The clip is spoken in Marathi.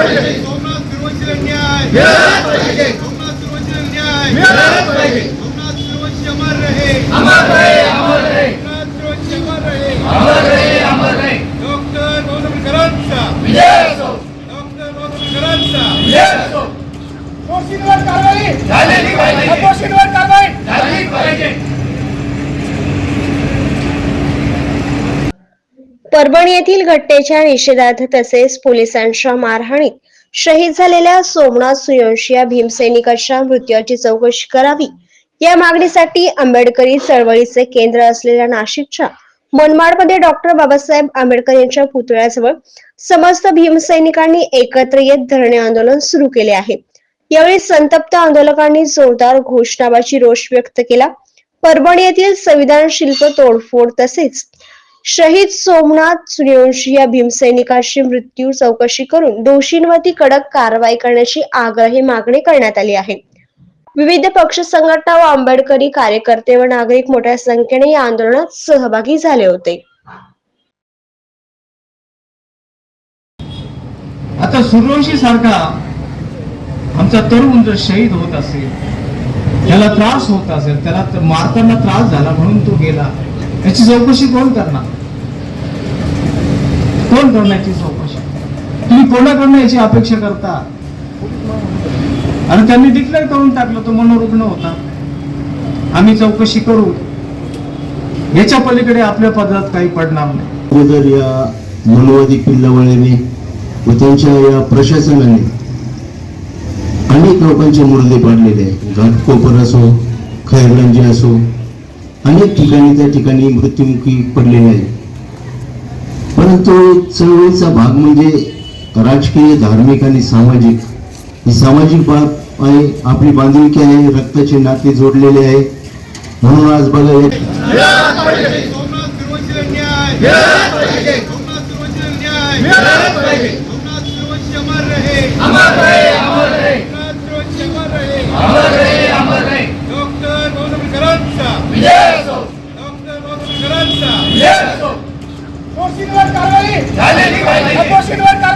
सोमनाथ सुरवंशीला न्याय सोमनाथ सुरवंशीला न्याय सोमनाथ अमर रहे सोमनाथ सुरवंशी अमर रहे डॉक्टर बाबासाहेब करांचा डॉक्टर बाबासाहेब करांचा दोषींवर कारवाई दोषींवर कारवाई परभणी येथील घटनेच्या निषेधार्थ तसेच पोलिसांच्या मारहाणीत शहीद झालेल्या सोमनाथ सूर्यवंशी या भीमसैनिकाच्या मृत्यूची चौकशी करावी. या मागणीसाठी आंबेडकरी चळवळीचे केंद्र असलेल्या नाशिकच्या मनमाडमध्ये डॉक्टर बाबासाहेब आंबेडकर यांच्या पुतळ्याजवळ समस्त भीमसैनिकांनी एकत्र येत धरणे आंदोलन सुरू केले आहे. यावेळी संतप्त आंदोलकांनी जोरदार घोषणाबाजी रोष व्यक्त केला. परभणी येथील संविधान शिल्प तोडफोड तसेच शहीद सोमनाथ सूर्यवंशी या भीमसैनिकाशी मृत्यू चौकशी करून दोषींवरती कडक कारवाई करण्याची आग्रही मागणी करण्यात आली आहे. विविध पक्ष संघटना व आंबेडकरी कार्यकर्ते व नागरिक मोठ्या संख्येने या आंदोलनात सहभागी झाले होते. आता सूर्यवंशी सारखा आमचा तरुण जर शहीद होत असेल त्याला त्रास होत असेल त्याला मारताना त्रास झाला म्हणून तो गेला. याची चौकशी कोण करणार? कोण करण्याची चौकशी? तुम्ही कोणाकडनं याची अपेक्षा करता? आणि त्यांनी डिक्लेअर करून टाकलं तो मनोरुग्ण होता. आम्ही चौकशी करू. याच्या पलीकडे आपल्या पदात काही पडणार नाही. जर या मनोवादी पिल्लावळीने व त्यांच्या या प्रशासनाने अनेक लोकांचे मुर्दे पाडलेले आहेत. घाटकोपर असो खैरगंजी असो अनेक ठिकाणी त्या ठिकाणी मृत्युमुखी पडलेले आहे परंतु चळवळीचा भाग म्हणजे राजकीय धार्मिक आणि सामाजिक. ही सामाजिक बाब आहे आपली बांधिलकी आहे रक्ताचे नाते जोडलेले आहे. म्हणून आज बघा या सोमनाथ सुरवंशीला न्याय सोमनाथ सुरवंशीला न्याय सोमनाथ सुरवंशी अमर रहे सोमनाथ सुरवंशी अमर रहे डॉक्टर बाबासाहेब करांचा डॉक्टर बाबासाहेब करांचा दोषींवर कारवाई. दोषींवर कारवाई.